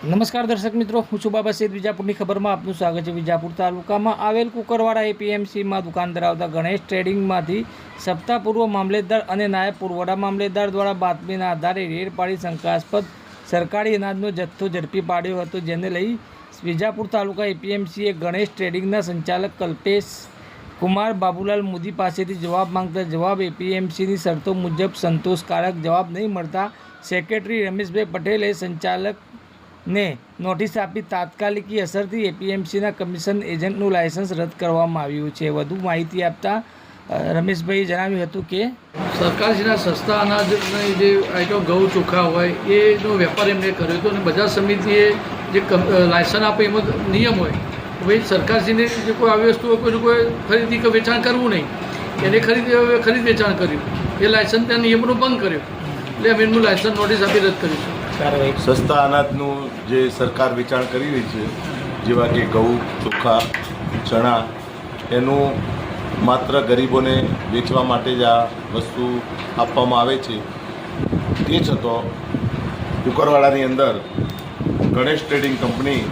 નમસ્કાર દર્શક મિત્રો, હું છું બાબા સૈદ વિજાપુરની ખબરમાં. આપનું સ્વાગત છે વિજાપુર તાલુકામાં. આવેલ કુકરવાડા એપીએમસીમાં દુકાન ધરાવતા ગણેશ ટ્રેડિંગમાંથી સપ્તાહ પૂર્વ મામલેદાર અને નાયબ પુરવઠા મામલેદાર દ્વારા બાતમીના આધારે રેડ પાડી શંકાસ્પદ સરકારી અનાજનો જથ્થો ઝડપી પાડ્યો હતો, જેને લઈ વિજાપુર તાલુકા એપીએમસીએ ગણેશ ટ્રેડિંગના સંચાલક કલ્પેશ કુમાર બાબુલાલ મોદી પાસેથી જવાબ માંગતા જવાબ એપીએમસીની શરતો મુજબ સંતોષકારક જવાબ નહીં મળતા સેક્રેટરી રમેશભાઈ પટેલે સંચાલકને નોટિસ આપી તાત્કાલિકી અસરથી એપીએમસીના કમિશન એજન્ટનું લાયસન્સ રદ કરવામાં આવ્યું છે. વધુ માહિતી આપતા રમેશભાઈએ જણાવ્યું હતું કે સરકારશ્રીના સસ્તા અનાજની જે આઈટમ ઘઉં, ચોખા હોય, એનો વેપાર એમણે કર્યો હતો અને બજાર સમિતિએ જે લાયસન્સ આપે એમાં નિયમ હોય. ભાઈ સરકારશ્રીને જે કોઈ આવી વસ્તુ હોય કોઈ કોઈ ખરીદી કે વેચાણ કરવું નહીં. એને ખરીદી ખરીદ વેચાણ કર્યું. એ લાયસન્સ ત્યાં નિયમનો ભંગ કર્યો. એટલે અમે એમનું લાયસન્સ નોટિસ આપી રદ કરીશું. કાર્યવાહી સસ્તા અનાજનું જે સરકાર વેચાણ કરી રહી છે, જેવા કે ઘઉં, ચોખા, ચણા, એનું માત્ર ગરીબોને વેચવા માટે જ આ વસ્તુ આપવામાં આવે છે. તે છતાં કુકરવાડાની અંદર ગણેશ ટ્રેડિંગ કંપની,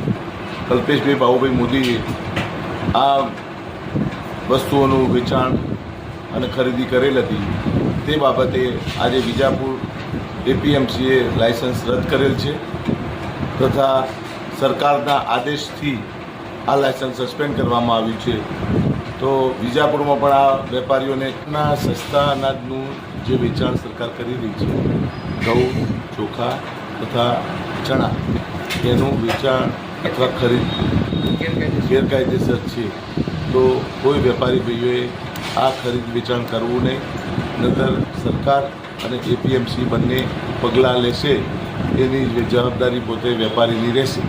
કલ્પેશભાઈ બાબુભાઈ મોદીએ આ વસ્તુઓનું વેચાણ અને ખરીદી કરેલ હતી. તે બાબતે આજે વિજાપુર એપીએમસીએ લાયસન્સ રદ કરેલ છે તથા સરકારના આદેશથી આ લાયસન્સ સસ્પેન્ડ કરવામાં આવ્યું છે. તો વિજાપુરમાં પણ આ વેપારીઓને ના સસ્તા અનાજનું જે વેચાણ સરકાર કરી રહી છે, ઘઉં, ચોખા તથા ચણા એનું વેચાણ અથવા ખરીદ ગેરકાયદેસર છે. તો કોઈ વેપારી ભાઈઓએ આ ખરીદ વેચાણ કરવું નહીં. નતર સરકાર અને એપીએમસી બંને પગલાં લેશે એની જવાબદારી પોતે વેપારીની રહેશે.